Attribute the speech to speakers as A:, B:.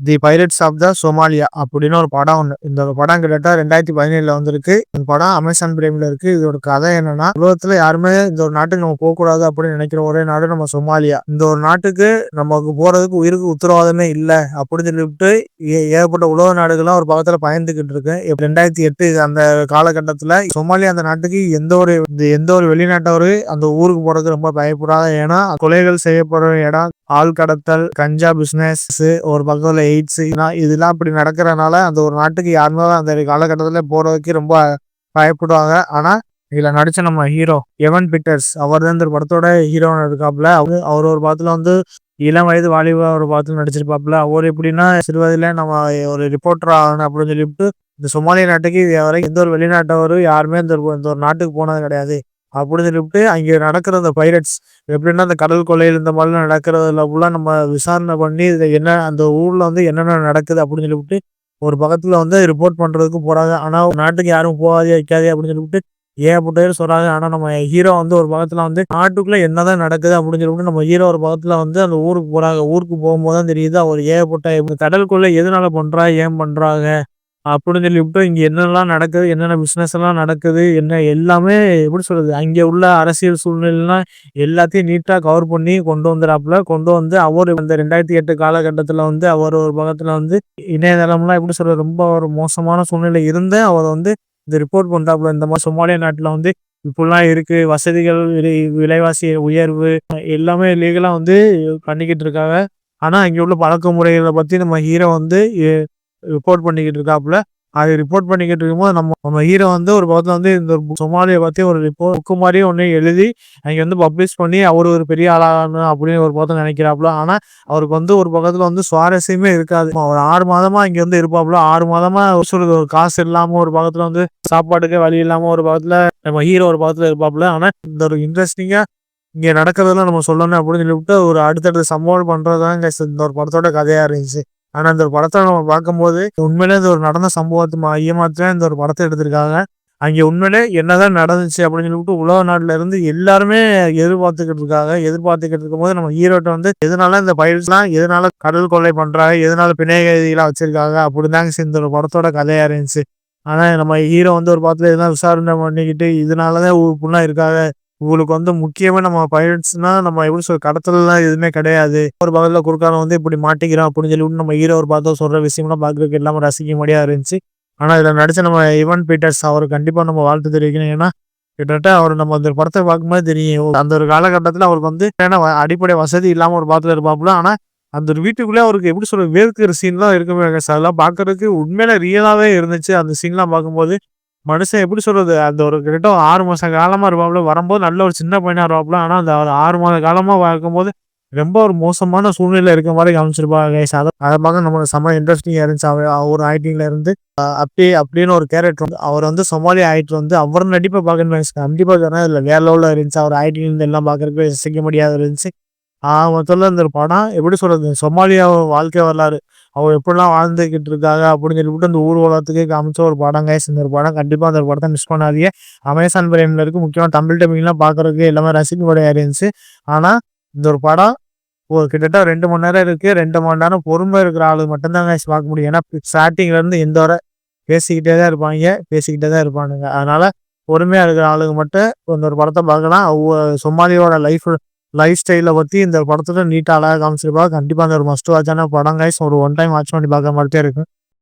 A: The pirates of the Somalia அப்படின்னு ஒரு படம் ஒன்று இந்த படம் கிட்டத்தட்ட ரெண்டாயிரத்தி பதினேழுல வந்திருக்கு. இந்த படம் அமேசான் பிரைம்ல இருக்கு. இதோட கதை என்னன்னா உலகத்துல யாருமே இந்த ஒரு நாட்டுக்கு நம்ம போகக்கூடாது அப்படின்னு நினைக்கிற ஒரே நாடு நம்ம சோமாலியா. இந்த ஒரு நாட்டுக்கு நமக்கு போறதுக்கு உயிருக்கு உத்தரவாதமே இல்லை அப்படின்னு சொல்லிவிட்டு ஏ- ஏகப்பட்ட உலக நாடுகள்லாம் ஒரு பக்கத்துல பயந்துகிட்டு இருக்கு. ரெண்டாயிரத்தி எட்டு அந்த காலகட்டத்துல சோமாலியா அந்த நாட்டுக்கு எந்த ஒரு இந்த எந்த ஒரு வெளிநாட்டவரு அந்த ஊருக்கு போறதுக்கு ரொம்ப பயப்படாத ஏன்னா கொலைகள் செய்யப்படுற இடம் ஆள் கடத்தல் கஞ்சா பிசினஸ் ஒரு பக்கத்துல எய்ட்ஸ் இதெல்லாம் இப்படி நடக்கிறனால அந்த ஒரு நாட்டுக்கு யாருமே அந்த காலகட்டத்துல போறதுக்கு ரொம்ப பயப்படுவாங்க. ஆனா இதுல நடிச்ச நம்ம ஹீரோ எவன் பிட்டர்ஸ் அவர் தான் இந்த படத்தோட ஹீரோன்னு இருக்காப்புல. அவரு அவர் ஒரு படத்தில் வந்து இளம் வயது வாலிப ஒரு படத்தில் நடிச்சிருப்பாப்புல. அவர் எப்படின்னா சிறு வயதுல நம்ம ஒரு ரிப்போர்ட்டர் ஆகணும் அப்படின்னு சொல்லிட்டு இந்த சோமாலிய நாட்டுக்கு இது வரைக்கும் எந்த ஒரு வெளிநாட்டவரும் யாருமே இந்த ஒரு- இந்த ஒரு நாட்டுக்கு போனது கிடையாது. அப்படின்னு சொல்லிட்டு அங்கே நடக்கிற அந்த பைரட்ஸ் எப்படின்னா அந்த கடல் கொள்ளையில் இந்த மாதிரிலாம் நடக்கிறதுல ஃபுல்லாக நம்ம விசாரணை பண்ணி இது என்ன அந்த ஊரில் வந்து என்னென்ன நடக்குது அப்படின்னு சொல்லிவிட்டு ஒரு பக்கத்தில் வந்து ரிப்போர்ட் பண்ணுறதுக்கு போகிறாங்க ஆனால் ஒரு நாட்டுக்கு யாரும் போகாதே வைக்காதே அப்படின்னு சொல்லிவிட்டு ஏகப்பட்ட பேர் சொல்கிறாங்க ஆனால் நம்ம ஹீரோ வந்து ஒரு பக்கத்தில் வந்து நாட்டுக்குள்ள என்னதான் நடக்குது அப்படின்னு சொல்லிட்டு நம்ம ஹீரோ ஒரு பக்கத்தில் வந்து அந்த ஊருக்கு போகிறாங்க ஊருக்கு போகும்போது தான் தெரியுது அவர் ஏகப்பட்ட கடல் கடலுக்குள்ள எதனால பண்ணுறா ஏன் பண்ணுறாங்க அப்படின்னு சொல்லிவிட்டு இங்கே என்னெல்லாம் நடக்குது என்னென்ன பிஸ்னஸ் எல்லாம் நடக்குது என்ன எல்லாமே எப்படி சொல்கிறது அங்கே உள்ள அரசியல் சூழ்நிலைலாம் எல்லாத்தையும் நீட்டாக கவர் பண்ணி கொண்டு வந்துடாப்புல கொண்டு வந்து அவர் இந்த ரெண்டாயிரத்தி எட்டு காலகட்டத்தில் வந்து அவர் ஒரு பக்கத்தில் வந்து இணையதளம்லாம் எப்படி சொல்கிறது ரொம்ப ஒரு மோசமான சூழ்நிலை இருந்து அவர் வந்து இந்த ரிப்போர்ட் பண்ணுறாப்புல இந்த மாதிரி சோமாலியா நாட்டில் வந்து இப்படிலாம் இருக்கு வசதிகள் விலை- விலைவாசி உயர்வு எல்லாமே லீகலாக வந்து பண்ணிக்கிட்டு இருக்காங்க. ஆனால் அங்கே உள்ள பழக்க முறைகளை பற்றி நம்ம ஹீரோ வந்து ரிப்போர்ட் பண்ணிக்கிட்டு இருக்காப்புல அது ரிப்போர்ட் பண்ணிக்கிட்டு இருக்கும்போது நம்ம நம்ம ஹீரோ வந்து ஒரு பக்கத்தில் வந்து இந்த சோமாலியை பற்றி ஒரு ரிப்போர்ட் புக்கு மாதிரி ஒன்று எழுதி அங்கே வந்து பப்ளிஷ் பண்ணி அவர் ஒரு பெரிய ஆளாகணும் அப்படின்னு ஒரு பக்கத்தில் நினைக்கிறாப்புல. ஆனால் அவருக்கு வந்து ஒரு பக்கத்தில் வந்து சுவாரஸ்யமே இருக்காது. ஒரு ஆறு மாதமாக இங்கே வந்து இருப்பாப்புல. ஆறு மாதமாக ஒரு சொல்றது ஒரு காசு இல்லாமல் ஒரு பக்கத்தில் வந்து சாப்பாட்டுக்கே வழி இல்லாமல் ஒரு பக்கத்தில் நம்ம ஹீரோ ஒரு பக்கத்தில் இருப்பாப்புல. ஆனால் இந்த ஒரு இன்ட்ரெஸ்டிங்காக இங்கே நடக்கிறதெல்லாம் நம்ம சொல்லணும் அப்படின்னு சொல்லிவிட்டு ஒரு அடுத்தடுத்த சம்பவம் பண்ணுறது தான் இந்த ஒரு படத்தோட கதையாக இருந்துச்சு. ஆனா இந்த ஒரு படத்தை நம்ம பார்க்கும்போது உண்மையிலே இந்த ஒரு நடந்த சம்பவத்தை மையமாத்தான் இந்த ஒரு படத்தை எடுத்திருக்காங்க. அங்கே உண்மையிலே என்னதான் நடந்துச்சு அப்படின்னு சொல்லிட்டு உலக நாட்டுல இருந்து எல்லாருமே எதிர்பார்த்துக்கிட்டு இருக்காங்க. எதிர்பார்த்துக்கிட்டு இருக்கும்போது நம்ம ஈரோட்டை வந்து எதனால இந்த பயிர்ஸ்லாம் எதனால கடல் கொள்ளை பண்றாங்க எதனால பிணையகதிகளாக வச்சிருக்காங்க அப்படிதாங்க இந்த ஒரு படத்தோட கதையா இருந்துச்சு. ஆனா நம்ம ஹீரோ வந்து ஒரு படத்துல எதனா விசாரணை பண்ணிக்கிட்டு இதனாலதான் இப்படிலாம் இருக்காங்க. உங்களுக்கு வந்து முக்கியமா நம்ம பைரட்ஸ்னா நம்ம எப்படி சொல்ற கடத்தலாம் எதுவுமே கிடையாது. ஒரு பக்கத்துல குறுக்கான வந்து இப்படி மாட்டிக்கிறோம் அப்படின்னு சொல்லிவிட்டு நம்ம ஹீரோ ஒரு பார்த்தோம் சொல்ற விஷயம்லாம் பாக்குறதுக்கு எல்லாமே ரசிக்கும்படியா இருந்துச்சு. ஆனா இதுல நடிச்ச நம்ம இவன் பீட்டர்ஸ் அவர் கண்டிப்பா நம்ம வாழ்த்து தெரிவிக்கணும். ஏன்னா கிட்டத்தட்ட அவர் நம்ம அந்த படத்தை பார்க்கும்போது தெரியும். அந்த ஒரு காலகட்டத்துல அவருக்கு வந்து ஏன்னா அடிப்படை வசதி இல்லாம ஒரு படத்துல இருப்பாப்புல. ஆனா அந்த ஒரு வீட்டுக்குள்ளே அவருக்கு எப்படி சொல்ற வேர்க்கிற சீன்லாம் இருக்குமே சார் அதெல்லாம் பார்க்கறதுக்கு உண்மையில ரியலாவே இருந்துச்சு. அந்த சீன்லாம் பார்க்கும்போது மனுஷன் எப்படி சொல்றது அந்த ஒரு கிட்ட ஆறு மாச காலமா இருப்பாப்புல. வரும்போது நல்ல ஒரு சின்ன பையனா இருப்பாப்புல. ஆனா அந்த ஒரு ஆறு மாத காலமா பார்க்கும்போது ரொம்ப ஒரு மோசமான சூழ்நிலை இருக்க மாதிரி காமிச்சிருப்பாங்க guys. அதை அதை பார்க்க நம்மளுக்கு செம்ம இன்ட்ரெஸ்டிங்காக இருந்துச்சு. அவர் அவர் ஆக்டிங்ல இருந்து அப்படி அப்படின்னு ஒரு கேரக்டர் வந்து அவர் வந்து சொமாலி ஆக்டர் வந்து அவர் நடிப்பை பார்க்கணும் கண்டிப்பாக சொன்னால் இதில் வேற லெவலில் இருந்துச்சு. அவர் ஆக்டிங் இருந்து எல்லாம் பார்க்கறதுக்கு சிக்க முடியாத இருந்துச்சு. ஆ மொத்தத்துல இந்த ஒரு படம் எப்படி சொல்றது சோமாலியா வாழ்க்கை வரலாறு அவர் எப்படிலாம் வாழ்ந்துக்கிட்டு இருக்காங்க அப்படின்னு சொல்லிவிட்டு அந்த ஊர்வலத்துக்கே காமிச்ச ஒரு படம் கைஸ் இந்த ஒரு படம் கண்டிப்பாக அந்த ஒரு படத்தை மிஸ் பண்ணாதீங்க. அமேசான் பிரைமில் இருக்குது முக்கியமாக தமிழ் டப்பிங்லாம் பார்க்குறதுக்கு எல்லாமே ரசிக்கும்படியா இருந்துச்சு ஆனால் இந்த ஒரு படம் ஒரு கிட்டத்தட்ட ரெண்டு மணி நேரம் இருக்குது ரெண்டு மணி நேரம் பொறுமை இருக்கிற ஆளு மட்டும்தான் கைஸ் பார்க்க முடியும். ஏன்னா ஸ்டார்டிங்லேருந்து எந்த வரை பேசிக்கிட்டே தான் இருப்பாங்க பேசிக்கிட்டே தான் இருப்பானுங்க. அதனால் பொறுமையாக இருக்கிற ஆளுங்க மட்டும் இந்த ஒரு படத்தை பார்க்கலாம். ஒவ்வொரு சும்மாதியோட லைஃப் லைஃப் ஸ்டைலை பத்தி இந்த படத்துல நீட்டா அழகாக காமிச்சிருப்பா. கண்டிப்பா அந்த ஒரு மஸ்ட் வாட்சான படம் கைஸ் ஒரு ஒன் டைம் வாட்ச் பண்ணி பார்க்குற மாதிரியே இருக்கும்.